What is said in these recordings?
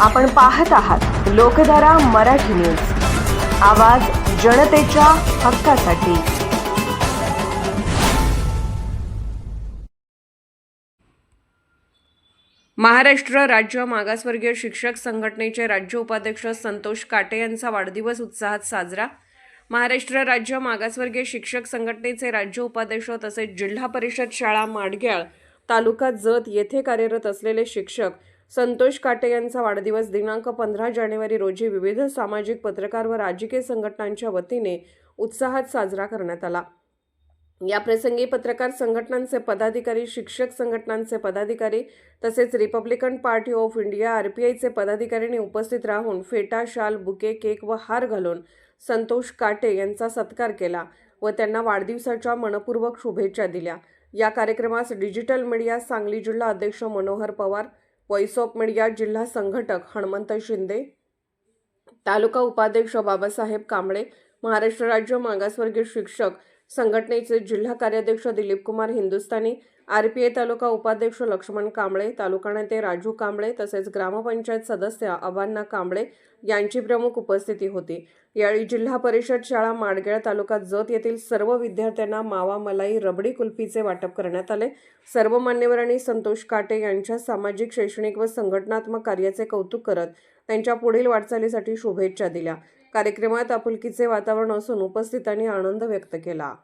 आपण पाहत आहात लोकधारा मराठी न्यूज. आवाज जनतेच्या हक्कासाठी. महाराष्ट्र राज्य मागासवर्गीय शिक्षक संघटनेचे राज्य उपाध्यक्ष संतोष काटे यांचा वाढदिवस उत्साहात साजरा. महाराष्ट्र राज्य मागासवर्गीय शिक्षक संघटनेचे राज्य उपाध्यक्ष तसेच जिल्हा परिषद शाळा माडग्याळ तालुका जत येथे कार्यरत असलेले शिक्षक संतोष काटे यांचा वाढदिवस दिनांक पंधरा जानेवारी रोजी विविध सामाजिक पत्रकार व राजकीय संघटनांच्या वतीने उत्साहात साजरा करण्यात आला. या प्रसंगी पत्रकार संघटनांचे पदाधिकारी शिक्षक संघटनांचे पदाधिकारी तसेच रिपब्लिकन पार्टी ऑफ इंडिया आरपीआयचे पदाधिकाऱ्यांनी उपस्थित राहून फेटा शाल बुके केक व हार घालून संतोष काटे यांचा सत्कार केला व त्यांना वाढदिवसाच्या मनपूर्वक शुभेच्छा दिल्या. या कार्यक्रमास डिजिटल मीडिया सांगली जिल्हा अध्यक्ष Manohar Pawar voice of media जिल्हा संघटक हणमंत शिंदे तालुका उपाध्यक्ष बाबासाहेब कांबळे महाराष्ट्र राज्य मागासवर्गीय शिक्षक संघटनेचे जिल्हा कार्याध्यक्ष दिलीप कुमार हिंदुस्थानी आरपीआय तालुका उपाध्यक्ष लक्ष्मण कांबळे तालुका नेते राजू कांबळे तसेच ग्रामपंचायत सदस्य अवांना कांबळे यांची प्रमुख उपस्थिती होती. यावेळी जिल्हा परिषद शाळा माडगेळ तालुका जत येथील सर्व विद्यार्थ्यांना मावा मलाई रबडी कुल्फीचे वाटप करण्यात आले. सर्व मान्यवरांनी संतोष काटे यांच्या सामाजिक शैक्षणिक व संघटनात्मक कार्याचे कौतुक करत त्यांच्या पुढील वाटचालीसाठी शुभेच्छा दिल्या. कार्यक्रमात आपुलकीचे वातावरण असून उपस्थितांनी आनंद व्यक्त केला.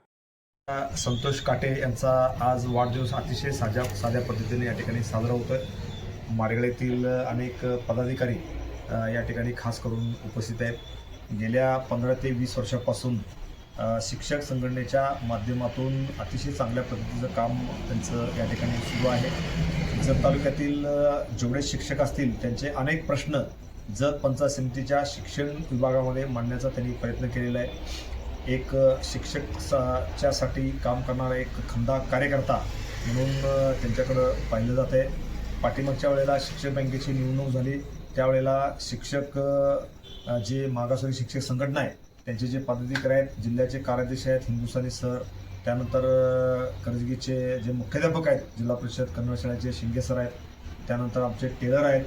संतोष काटे यांचा आज वाढदिवस अतिशय साध्या साध्या पद्धतीने या ठिकाणी साजरा आहे माडगळेतील अनेक पदाधिकारी या ठिकाणी खास करून उपस्थित आहेत. गेल्या पंधरा ते वीस वर्षापासून शिक्षक संघटनेच्या माध्यमातून अतिशय चांगल्या पद्धतीचं काम त्यांचं या ठिकाणी सुरू आहे. जत तालुक्यातील जेवढे शिक्षक असतील त्यांचे अनेक प्रश्न जत पंचायत समितीच्या शिक्षण विभागामध्ये मांडण्याचा त्यांनी प्रयत्न केलेला आहे. एक शिक्षक च्यासाठी काम करणारा एक खंदा कार्यकर्ता म्हणून त्यांच्याकडं पाहिलं जात आहे. पाठीमागच्या वेळेला शिक्षक बँकेची निवडणूक झाली. त्यावेळेला शिक्षक जे मागासवर्गीय शिक्षक संघटना आहे त्यांचे जे पदाधिकारी आहेत जिल्ह्याचे कार्याध्यक्ष आहेत हिंदुस्थानी सर त्यानंतर अ, करजगीचे जे मुख्याध्यापक आहेत जिल्हा परिषद कन्नड शाळेचे शिंगे सर आहेत त्यानंतर आमचे टेलर आहेत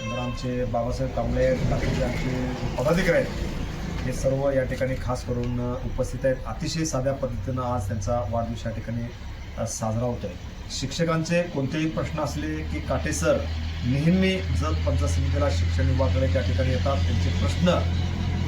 नंतर आमचे बाबासाहेब कांबळे बाकीचे आमचे पदाधिकारी आहेत. हे सर्व या ठिकाणी खास करून उपस्थित आहेत. अतिशय साध्या पद्धतीनं आज त्यांचा वाढदिवस या ठिकाणी साजरा होत आहे शिक्षकांचे कोणतेही प्रश्न असले की काटे सर नेहमी जत पंचायत समितीला शिक्षण विभागाकडे त्या ठिकाणी येतात. त्यांचे प्रश्न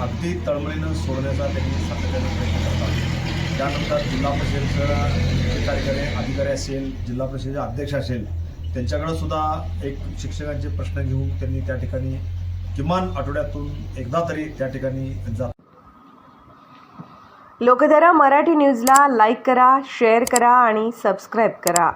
अगदी तळमळीनं सोडण्याचा त्यांनी सातत्याने प्रयत्न करतात. त्यानंतर जिल्हा परिषदेचं कार्यकारी अधिकारी असेल जिल्हा परिषदेचे अध्यक्ष असेल त्यांच्याकडं सुद्धा एक शिक्षकांचे प्रश्न घेऊन त्यांनी त्या ठिकाणी किमान आठवड्यातून एकदा तरी त्या ठिकाणी जात लोकधारा मराठी न्यूजला लाईक करा शेअर करा आणि सबस्क्राईब करा.